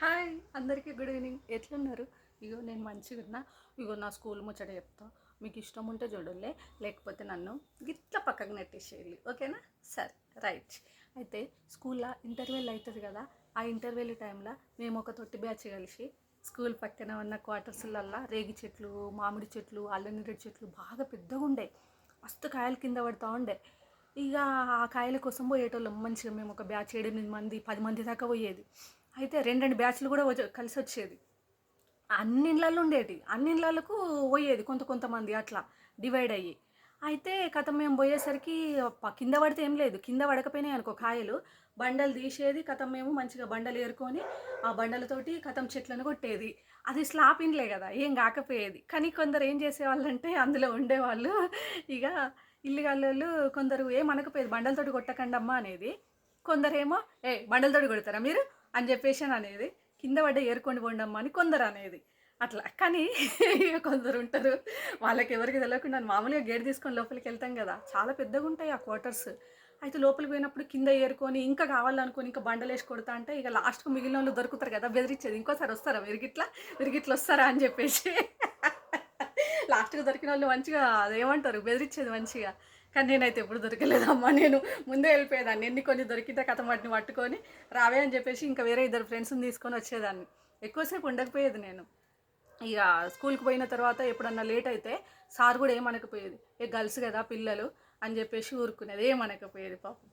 Hi అందరికీ good evening. ఎట్లున్నారు? ఇగో నేను మంచిగా ఉన్నా. ఇగో నా స్కూల్ ముచ్చట చెప్తా. మీకు ఇష్టం ఉంటే చూడలే. లేకపోతే నన్ను గిట్ల పక్కకు నెట్టేసేయాలి ఓకేనా? సరే రైట్. అయితే స్కూల్లో ఇంటర్వెల్ అవుతుంది కదా ఆ ఇంటర్వెల్ టైంలో మేము ఒక తొట్టి బ్యాచ్ కలిసి స్కూల్ పక్కన ఉన్న క్వార్టర్స్లల్లో రేగి చెట్లు మామిడి చెట్లు అల్లనేరేడు చెట్లు బాగా పెద్దగా ఉండే. మస్తు కాయలు కింద పడుతూ ఉండే. ఇక ఆ కాయల కోసం పోయేటోళ్ళం. మంచిగా మేము ఒక బ్యాచ్ ఎనిమిది మంది పది మంది దాకా పోయేది. అయితే రెండు రెండు బ్యాచ్లు కూడా కలిసి వచ్చేది. అన్ని ఇళ్ళల్లో ఉండేటి. అన్ని ఇళ్ళకు పోయేది కొంత కొంతమంది అట్లా డివైడ్ అయ్యి. అయితే కథ మేము పోయేసరికి కింద పడితే ఏం లేదు. కింద పడకపోయినాయి అనుకో కాయలు. బండలు తీసేది కథం మేము మంచిగా బండలు ఏరుకొని ఆ బండలతోటి కథం చెట్లను కొట్టేది. అది స్లాబ్ ఇన్లే కదా ఏం కాకపోయేది. కానీ కొందరు ఏం చేసేవాళ్ళంటే అందులో ఉండేవాళ్ళు. ఇక ఇల్లు గల్లోళ్ళు కొందరు ఏం అనకపోయేది బండలతోటి కొట్టకండమ్మా అనేది. కొందరేమో ఏ బండలతోటి కొడతారా మీరు? అని చెప్పేసి అని అనేది కింద పడ్డ ఏరుకొని పోండమ్మా అని కొందరు అనేది. అట్లా. కానీ కొందరు ఉంటారు. వాళ్ళకి ఎవరికి తెలియకుండా మామూలుగా గేట్ తీసుకొని లోపలికి వెళ్తాం కదా. చాలా పెద్దగా ఉంటాయి ఆ క్వార్టర్స్. అయితే లోపలికి పోయినప్పుడు కింద ఏరుకొని ఇంకా కావాలనుకొని ఇంకా బండలు వేసి కొడతా అంటే ఇక లాస్ట్కు మిగిలిన వాళ్ళు దొరుకుతారు కదా బెదిరించేది. ఇంకోసారి వస్తారా? విరిగిట్లా? విరిగిట్లా వస్తారా? అని చెప్పేసి. లాస్ట్గా దొరికిన వాళ్ళు మంచిగా అదేమంటారు? బెదిరించేది మంచిగా. కానీ నేనైతే ఎప్పుడు దొరకలేదమ్మా. నేను ముందే వెళ్ళిపోయేదాన్ని. ఎన్ని కొన్ని దొరికితే కథ వాటిని పట్టుకొని రావే అని చెప్పేసి ఇంకా వేరే ఇద్దరు ఫ్రెండ్స్ని తీసుకొని వచ్చేదాన్ని. ఎక్కువసేపు ఉండకపోయేది నేను. ఇక స్కూల్కి పోయిన తర్వాత ఎప్పుడన్నా లేట్ అయితే సార్ కూడా ఏమనకపోయేది? ఏ గర్ల్స్ కదా పిల్లలు అని చెప్పేసి ఊరుకునేది. ఏమనకపోయేది పాపం.